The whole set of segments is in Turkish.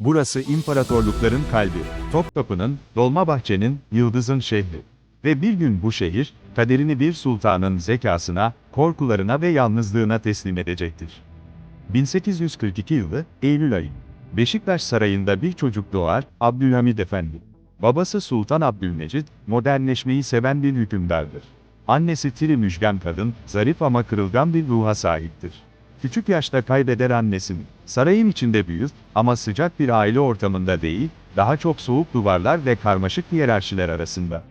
Burası imparatorlukların kalbi. Topkapı'nın, Dolmabahçe'nin, Yıldız'ın şehri. Ve bir gün bu şehir, kaderini bir sultanın zekasına, korkularına ve yalnızlığına teslim edecektir. 1842 yılı, Eylül ayı. Beşiktaş Sarayı'nda bir çocuk doğar, Abdülhamid Efendi. Babası Sultan Abdülmecid, modernleşmeyi seven bir hükümdardır. Annesi Tiri Müjgan kadın, zarif ama kırılgan bir ruha sahiptir. Küçük yaşta kaybeder annesini. Sarayın içinde büyür ama sıcak bir aile ortamında değil, daha çok soğuk duvarlar ve karmaşık hiyerarşiler arasında.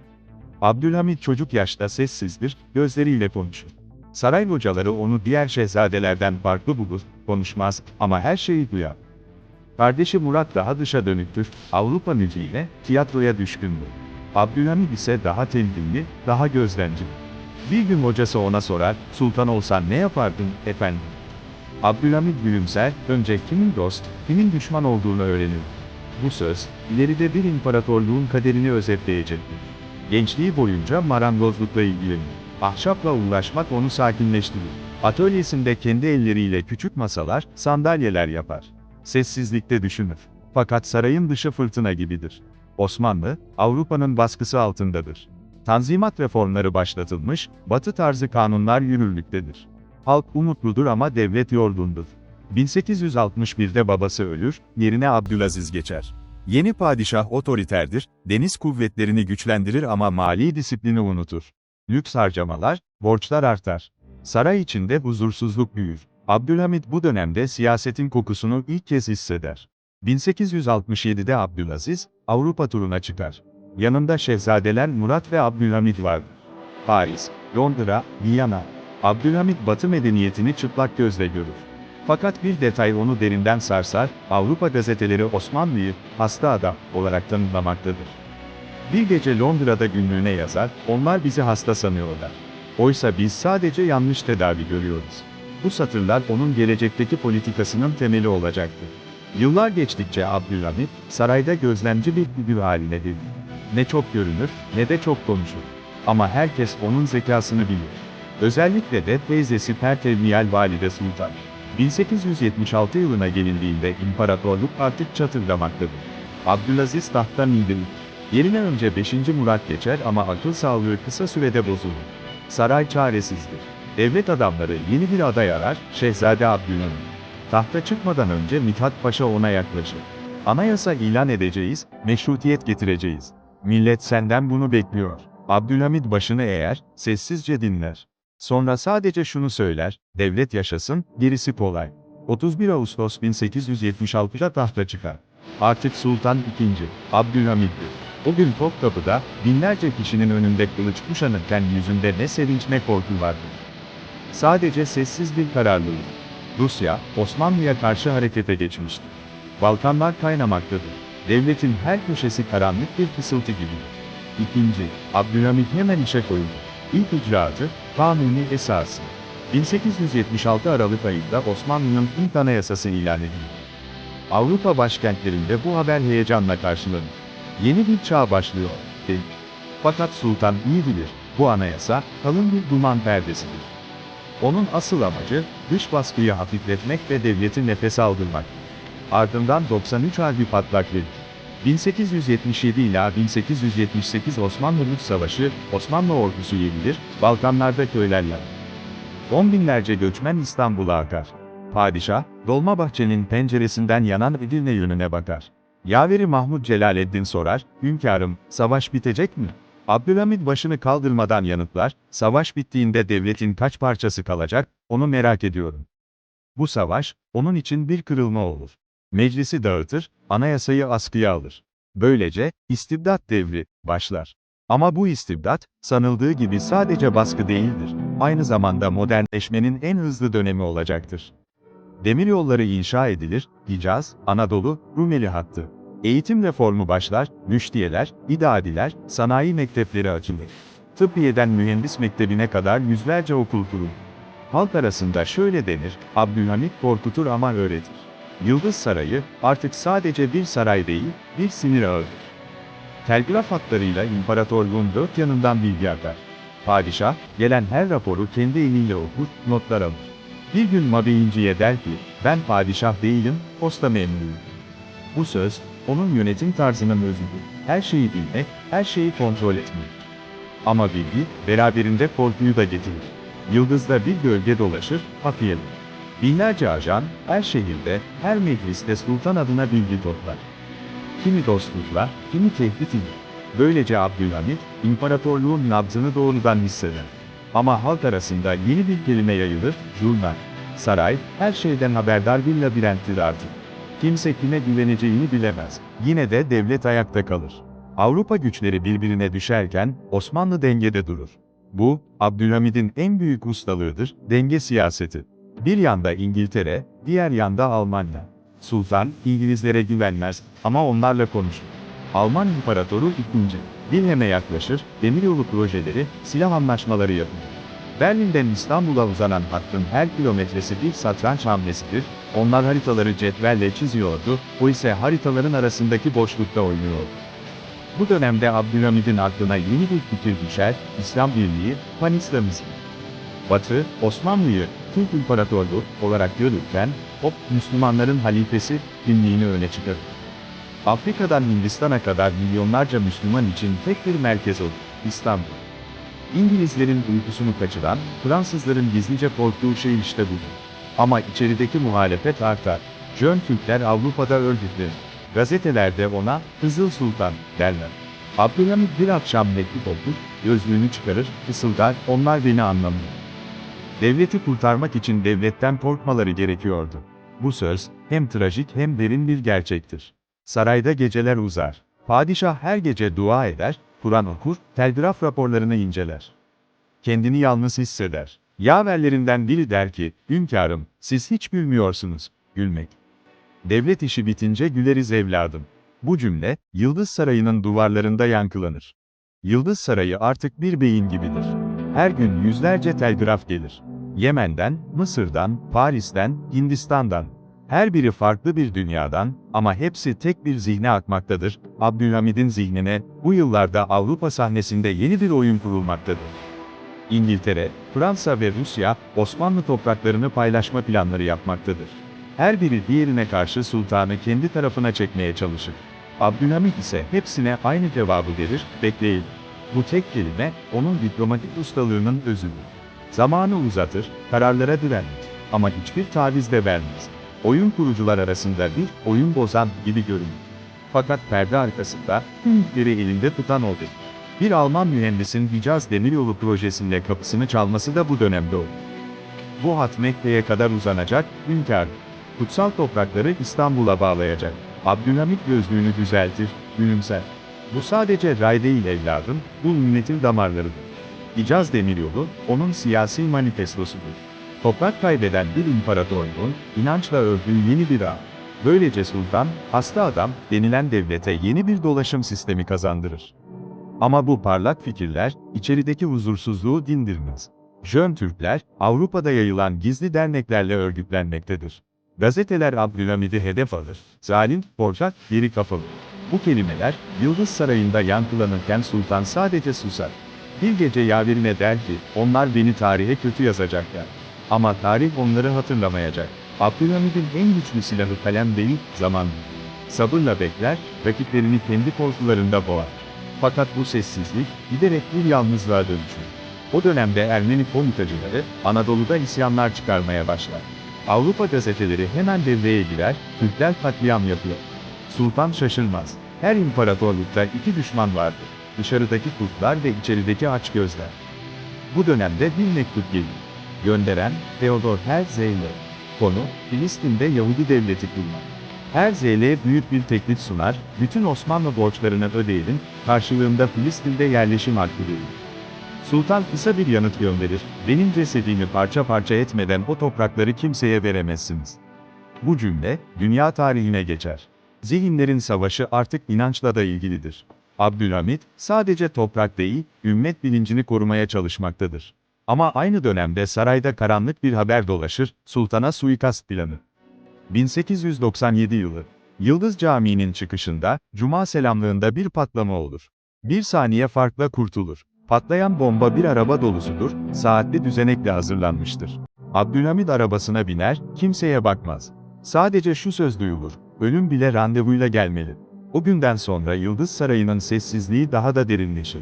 Abdülhamid çocuk yaşta sessizdir, gözleriyle konuşur. Saray hocaları onu diğer şehzadelerden farklı bulur, konuşmaz ama her şeyi duyar. Kardeşi Murat daha dışa dönüktür, Avrupa müziğine, tiyatroya düşkündür. Abdülhamid ise daha temkinli, daha gözlemci. Bir gün hocası ona sorar, sultan olsan ne yapardın, efendim? Abdülhamid gülümser, önce kimin dost, kimin düşman olduğunu öğrenir. Bu söz, ileride bir imparatorluğun kaderini özetleyecektir. Gençliği boyunca marangozlukla ilgilenir. Ahşapla uğraşmak onu sakinleştirir. Atölyesinde kendi elleriyle küçük masalar, sandalyeler yapar. Sessizlikte düşünür. Fakat sarayın dışı fırtına gibidir. Osmanlı, Avrupa'nın baskısı altındadır. Tanzimat reformları başlatılmış, batı tarzı kanunlar yürürlüktedir. Halk umutludur ama devlet yorgundur. 1861'de babası ölür, yerine Abdülaziz geçer. Yeni padişah otoriterdir, deniz kuvvetlerini güçlendirir ama mali disiplini unutur. Lüks harcamalar, borçlar artar. Saray içinde huzursuzluk büyür. Abdülhamid bu dönemde siyasetin kokusunu ilk kez hisseder. 1867'de Abdülaziz, Avrupa turuna çıkar. Yanında şehzadeler Murat ve Abdülhamid vardır. Paris, Londra, Viyana. Abdülhamid Batı medeniyetini çıplak gözle görür. Fakat bir detay onu derinden sarsar, Avrupa gazeteleri Osmanlı'yı hasta adam olarak tanımlamaktadır. Bir gece Londra'da günlüğüne yazar, onlar bizi hasta sanıyorlar. Oysa biz sadece yanlış tedavi görüyoruz. Bu satırlar onun gelecekteki politikasının temeli olacaktır. Yıllar geçtikçe Abdülhamid, sarayda gözlemci bir figür haline geldi. Ne çok görünür, ne de çok konuşur. Ama herkes onun zekasını bilir. Özellikle de teyzesi Pertevniyal Valide Sultan. 1876 yılına gelindiğinde imparatorluk artık çatırdamaktadır. Abdülaziz tahttan indirilir. Yerine önce 5. Murat geçer ama akıl sağlığı kısa sürede bozulur. Saray çaresizdir. Devlet adamları yeni bir aday arar, Şehzade Abdülhamid. Tahta çıkmadan önce Mithat Paşa ona yaklaşır. Anayasa ilan edeceğiz, meşrutiyet getireceğiz. Millet senden bunu bekliyor. Abdülhamid başını eğer, sessizce dinler. Sonra sadece şunu söyler, devlet yaşasın, gerisi kolay. 31 Ağustos 1876'da tahta çıkar. Artık Sultan II. Abdülhamid'dir. O gün Topkapı'da, binlerce kişinin önünde kılıç kuşanırken yüzünde ne sevinç ne korku vardı. Sadece sessiz bir kararlılık. Rusya, Osmanlı'ya karşı harekete geçmişti. Balkanlar kaynamaktadır. Devletin her köşesi karanlık bir fısıltı gibidir. İkinci, Abdülhamid hemen işe koyuldu. İlk icraatı, Kanuni Esası. 1876 Aralık ayında Osmanlı'nın ilk anayasası ilan edildi. Avrupa başkentlerinde bu haber heyecanla karşılanır. Yeni bir çağ başlıyor, dedi. Fakat Sultan iyi bilir, bu anayasa, kalın bir duman perdesidir. Onun asıl amacı, dış baskıyı hafifletmek ve devleti nefes aldırmak. Ardından 93 harbi patlak verir. 1877 ila 1878 Osmanlı-Rus Savaşı, Osmanlı ordusu yenilir, Balkanlarda köylerler. On binlerce göçmen İstanbul'a akar. Padişah, Dolmabahçe'nin penceresinden yanan Edirne yönüne bakar. Yaveri Mahmud Celaleddin sorar, hünkârım, savaş bitecek mi? Abdülhamid başını kaldırmadan yanıtlar, savaş bittiğinde devletin kaç parçası kalacak, onu merak ediyorum. Bu savaş, onun için bir kırılma olur. Meclisi dağıtır, anayasayı askıya alır. Böylece, istibdat devri, başlar. Ama bu istibdat, sanıldığı gibi sadece baskı değildir. Aynı zamanda modernleşmenin en hızlı dönemi olacaktır. Demiryolları inşa edilir, Hicaz, Anadolu, Rumeli hattı. Eğitim reformu başlar, müştiyeler, idadiler, sanayi mektepleri açılır. Tıbbiyeden mühendis mektebine kadar yüzlerce okul kurulur. Halk arasında şöyle denir, Abdülhamit korkutur ama öğretir. Yıldız Sarayı, artık sadece bir saray değil, bir sinir ağıdır. Telgraf hatlarıyla imparatorluğun dört yanından bilgi akar. Padişah, gelen her raporu kendi eliyle okur, notlar alır. Bir gün Mabeyinci'ye der ki, ben padişah değilim, posta memuruyum. Bu söz, onun yönetim tarzının özüdür. Her şeyi bilmek, her şeyi kontrol etmek. Ama bilgi, beraberinde korkuyu da getirir. Yıldızda bir gölge dolaşır, Hafiye'nin. Binlerce ajan, her şehirde, her mecliste sultan adına bilgi toplar. Kimi dostlukla, kimi tehdit ile. Böylece Abdülhamit, imparatorluğun nabzını doğrudan hisseder. Ama halk arasında yeni bir kelime yayılır, jurnal. Saray, her şeyden haberdar bir labirenttir artık. Kimse kime güveneceğini bilemez. Yine de devlet ayakta kalır. Avrupa güçleri birbirine düşerken, Osmanlı dengede durur. Bu, Abdülhamid'in en büyük ustalığıdır, denge siyaseti. Bir yanda İngiltere, diğer yanda Almanya. Sultan, İngilizlere güvenmez ama onlarla konuşur. Alman İmparatoru II. Wilhelm'e yaklaşır, demiryolu projeleri, silah anlaşmaları yapar. Berlin'den İstanbul'a uzanan hattın her kilometresi bir satranç hamlesidir, onlar haritaları cetvelle çiziyordu, o ise haritaların arasındaki boşlukta oynuyordu. Bu dönemde Abdülhamid'in aklına yeni bir fikir düşer, İslam Birliği, Pan-İslamizm. Batı, Osmanlı'yı Türk İmparatorluğu olarak görürken, o Müslümanların halifesi kimliğini öne çıkarır. Afrika'dan Hindistan'a kadar milyonlarca Müslüman için tek bir merkez olur, İstanbul. İngilizlerin uykusunu kaçıran, Fransızların gizlice korktuğu şey işte budur. Ama içerideki muhalefet artar. Jön Türkler Avrupa'da örgütlenir. Gazetelerde ona Kızıl Sultan derler. Abdülhamit bir akşam mektup okur, gözlüğünü çıkarır, fısıldar, onlar beni anlamıyor. Devleti kurtarmak için devletten korkmaları gerekiyordu. Bu söz, hem trajik hem derin bir gerçektir. Sarayda geceler uzar. Padişah her gece dua eder, Kur'an okur, telgraf raporlarını inceler. Kendini yalnız hisseder. Yaverlerinden biri der ki, hünkârım, siz hiç gülmüyorsunuz, gülmek. Devlet işi bitince güleriz evladım. Bu cümle, Yıldız Sarayı'nın duvarlarında yankılanır. Yıldız Sarayı artık bir beyin gibidir. Her gün yüzlerce telgraf gelir. Yemen'den, Mısır'dan, Paris'ten, Hindistan'dan. Her biri farklı bir dünyadan ama hepsi tek bir zihne akmaktadır. Abdülhamid'in zihnine bu yıllarda Avrupa sahnesinde yeni bir oyun kurulmaktadır. İngiltere, Fransa ve Rusya Osmanlı topraklarını paylaşma planları yapmaktadır. Her biri diğerine karşı sultanı kendi tarafına çekmeye çalışır. Abdülhamit ise hepsine aynı cevabı verir, bekleyin. Bu tek kelime, onun diplomatik ustalığının özüdür. Zamanı uzatır, kararlara direnir. Ama hiçbir taviz de vermez. Oyun kurucular arasında bir oyun bozan gibi görünür. Fakat perde arkasında tüm ipleri elinde tutan odur. Bir Alman mühendisin Hicaz Demiryolu projesinde kapısını çalması da bu dönemde oldu. Bu hat Mekke'ye kadar uzanacak, hünkâr. Kutsal toprakları İstanbul'a bağlayacak. Abdülhamit gözlüğünü düzeltir, gülümser. Bu sadece ray değil evladım, bu milletin damarlarıdır. Hicaz Demiryolu, onun siyasi manifestosudur. Toprak kaybeden bir imparatorluğun, inançla ördüğü yeni bir ağ. Böylece sultan, hasta adam, denilen devlete yeni bir dolaşım sistemi kazandırır. Ama bu parlak fikirler, içerideki huzursuzluğu dindirmez. Jön Türkler, Avrupa'da yayılan gizli derneklerle örgütlenmektedir. Gazeteler Abdülhamid'i hedef alır. Zalim, korkak, geri kafalı. Bu kelimeler, Yıldız Sarayı'nda yankılanırken sultan sadece susar. Bir gece yaverine der ki, onlar beni tarihe kötü yazacaklar. Ama tarih onları hatırlamayacak. Abdülhamid'in en güçlü silahı kalem değil, zaman. Sabırla bekler, rakiplerini kendi korkularında boğar. Fakat bu sessizlik, giderek bir yalnızlığa dönüşür. O dönemde Ermeni komitacıları, Anadolu'da isyanlar çıkarmaya başlar. Avrupa gazeteleri hemen devreye girer, Türkler katliam yapıyor. Sultan şaşırmaz. Her imparatorlukta iki düşman vardır. Dışarıdaki kurtlar ve içerideki açgözler. Bu dönemde bir mektup gelir. Gönderen, Theodor Herzl. Konu, Filistin'de Yahudi devleti kurmak. Herzl büyük bir teklif sunar, bütün Osmanlı borçlarını ödeyelim, karşılığında Filistin'de yerleşim hakkı verin. Sultan kısa bir yanıt gönderir, benim cesedimi parça parça etmeden o toprakları kimseye veremezsiniz. Bu cümle, dünya tarihine geçer. Zihinlerin savaşı artık inançla da ilgilidir. Abdülhamit, sadece toprak değil, ümmet bilincini korumaya çalışmaktadır. Ama aynı dönemde sarayda karanlık bir haber dolaşır, sultana suikast planı. 1897 yılı. Yıldız Camii'nin çıkışında, Cuma selamlığında bir patlama olur. Bir saniye farkla kurtulur. Patlayan bomba bir araba dolusudur, saatli düzenekle hazırlanmıştır. Abdülhamid arabasına biner, kimseye bakmaz. Sadece şu söz duyulur. Ölüm bile randevuyla gelmeli. O günden sonra Yıldız Sarayı'nın sessizliği daha da derinleşir.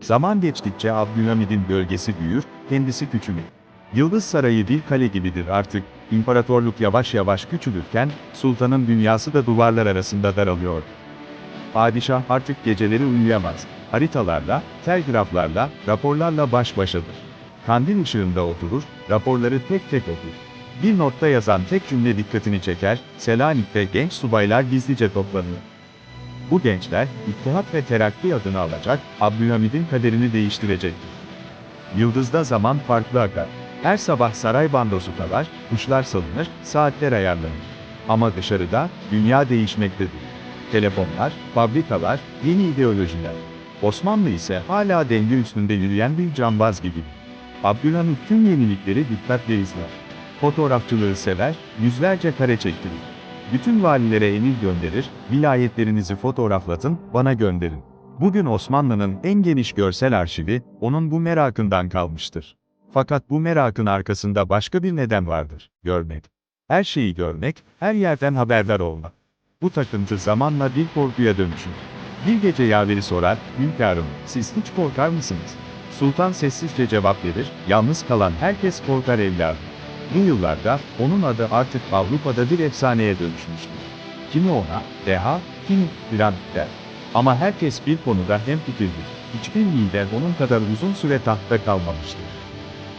Zaman geçtikçe Abdülhamid'in gölgesi büyür, kendisi küçülür. Yıldız Sarayı bir kale gibidir artık, imparatorluk yavaş yavaş küçülürken, sultanın dünyası da duvarlar arasında daralıyor. Padişah artık geceleri uyuyamaz. Haritalarla, telgraflarla, raporlarla baş başadır. Kandil ışığında oturur, raporları tek tek okur. Bir notta yazan tek cümle dikkatini çeker, Selanik'te genç subaylar gizlice toplanır. Bu gençler, İttihat ve Terakki adını alacak, Abdülhamid'in kaderini değiştirecektir. Yıldızda zaman farklı akar. Her sabah saray bandosu kalar, kuşlar salınır, saatler ayarlanır. Ama dışarıda, dünya değişmektedir. Telefonlar, fabrikalar, yeni ideolojiler. Osmanlı ise hala denge üstünde yürüyen bir cambaz gibi. Abdülhamit tüm yenilikleri dikkatle izler. Fotoğrafçılığı sever, yüzlerce kare çektirir. Bütün valilere emir gönderir, vilayetlerinizi fotoğraflatın, bana gönderin. Bugün Osmanlı'nın en geniş görsel arşivi, onun bu merakından kalmıştır. Fakat bu merakın arkasında başka bir neden vardır, görmek. Her şeyi görmek, her yerden haberdar olmak. Bu takıntı zamanla bir korkuya dönüşür. Bir gece yaveri sorar, hünkârım, siz hiç korkar mısınız? Sultan sessizce cevap verir, yalnız kalan herkes korkar evladım. Bu yıllarda, onun adı artık Avrupa'da bir efsaneye dönüşmüştür. Kimi ona, deha, kimi plan der. Ama herkes bir konuda hemfikirdir. Hiçbir lider onun kadar uzun süre tahtta kalmamıştır.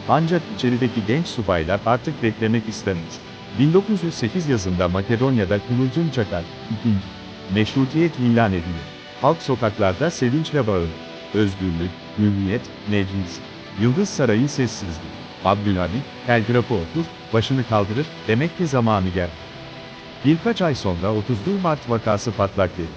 Ancak içerideki genç subaylar artık beklemek istemez. 1908 yazında Makedonya'da Kıvılcım Çakar, meşrutiyet ilan edilir. Halk sokaklarda sevinçle bağırır. Özgürlük, hürriyet, meclis. Yıldız Sarayı sessizdir. Abdülhamit, telgrafı okur, başını kaldırır, demek ki zamanı geldi. Birkaç ay sonra 31 Mart vakası patlak verir.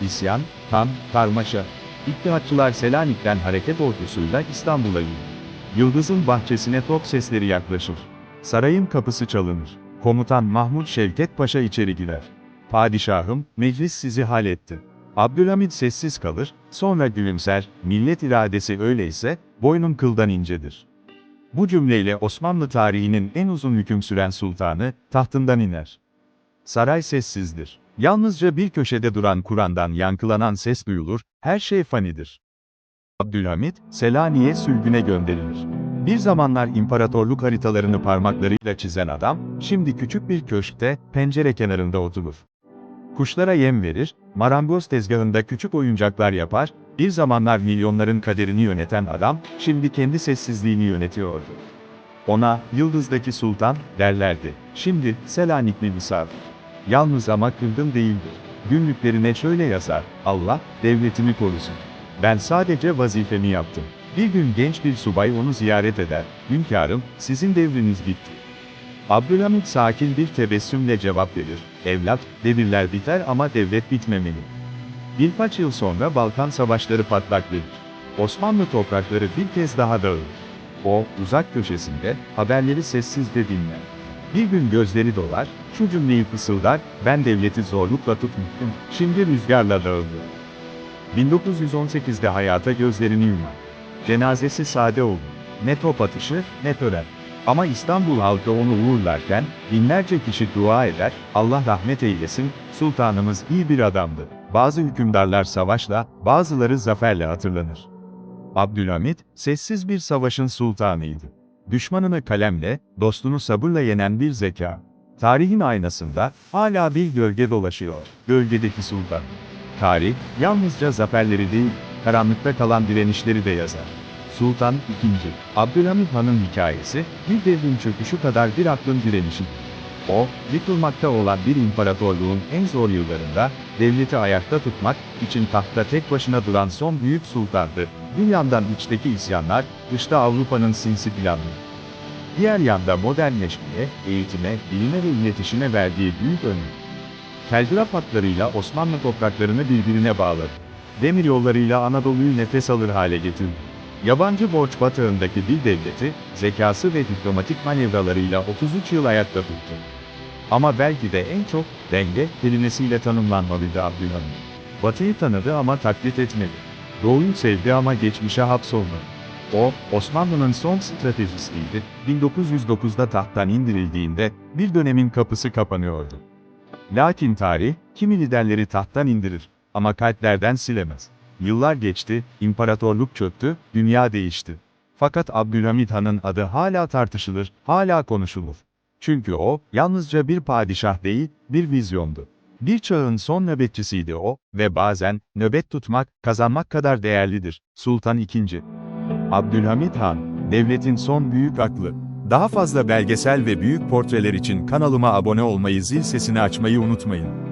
İsyan, kan, karmaşa. İttihatçılar Selanik'ten hareket ordusuyla İstanbul'a yürür. Yıldız'ın bahçesine top sesleri yaklaşır. Sarayın kapısı çalınır. Komutan Mahmut Şevket Paşa içeri girer. Padişahım, meclis sizi halletti. Abdülhamid sessiz kalır, sonra gülümser, millet iradesi öyleyse, boynum kıldan incedir. Bu cümleyle Osmanlı tarihinin en uzun hüküm süren sultanı, tahtından iner. Saray sessizdir. Yalnızca bir köşede duran Kur'an'dan yankılanan ses duyulur, her şey fanidir. Abdülhamit, Selanik'e sürgüne gönderilir. Bir zamanlar imparatorluk haritalarını parmaklarıyla çizen adam, şimdi küçük bir köşkte, pencere kenarında oturur. Kuşlara yem verir, marangoz tezgahında küçük oyuncaklar yapar, bir zamanlar milyonların kaderini yöneten adam, şimdi kendi sessizliğini yönetiyordu. Ona, Yıldız'daki sultan, derlerdi. Şimdi, Selanikli misafir. Yalnız ama kırgın değildir. Günlüklerine şöyle yazar, Allah, devletimi korusun. Ben sadece vazifemi yaptım. Bir gün genç bir subay onu ziyaret eder. Hünkârım, sizin devriniz bitti. Abdülhamit sakin bir tebessümle cevap verir. Evlat, devirler biter ama devlet bitmemeli. Birkaç yıl sonra Balkan savaşları patlak verir. Osmanlı toprakları bir kez daha dağılır. O, uzak köşesinde, haberleri sessizce dinler. Bir gün gözleri dolar, şu cümleyi fısıldar, ben devleti zorlukla tutmuştum, şimdi rüzgarla dağıldı. 1918'de hayata gözlerini yumar. Cenazesi sade oldu. Ne top atışı, ne tören. Ama İstanbul halkı onu uğurlarken, binlerce kişi dua eder, Allah rahmet eylesin, sultanımız iyi bir adamdı. Bazı hükümdarlar savaşla, bazıları zaferle hatırlanır. Abdülhamit, sessiz bir savaşın sultanıydı. Düşmanını kalemle, dostunu sabırla yenen bir zeka. Tarihin aynasında, hala bir gölge dolaşıyor, gölgedeki sultan. Tarih, yalnızca zaferleri değil, karanlıkta kalan direnişleri de yazar. Sultan II. Abdülhamit Han'ın hikayesi, bir devrin çöküşü kadar bir aklın direnişi. O, yıkılmakta olan bir imparatorluğun en zor yıllarında, devleti ayakta tutmak için tahtta tek başına duran son büyük sultandı. Bir yandan içteki isyanlar, dışta Avrupa'nın sinsi planları. Diğer yanda modernleşmeye, eğitime, bilime ve iletişime verdiği büyük önem. Telgraf hatlarıyla Osmanlı topraklarını birbirine bağladı. Demir yollarıyla Anadolu'yu nefes alır hale getirdi. Yabancı borç batağındaki bir devleti, zekası ve diplomatik manevralarıyla 33 yıl ayakta tuttu. Ama belki de en çok, denge, kelimesiyle tanımlanmalıydı Abdülhamit. Batı'yı tanıdı ama taklit etmedi. Doğu'yu sevdi ama geçmişe hapsolmadı. O, Osmanlı'nın son stratejisiydi. 1909'da tahttan indirildiğinde, bir dönemin kapısı kapanıyordu. Lakin tarih, kimi liderleri tahttan indirir ama kalplerden silemez. Yıllar geçti, imparatorluk çöktü, dünya değişti. Fakat Abdülhamit Han'ın adı hala tartışılır, hala konuşulur. Çünkü o, yalnızca bir padişah değil, bir vizyondu. Bir çağın son nöbetçisiydi o ve bazen nöbet tutmak, kazanmak kadar değerlidir. Sultan II. Abdülhamit Han, devletin son büyük aklı. Daha fazla belgesel ve büyük portreler için kanalıma abone olmayı, zil sesini açmayı unutmayın.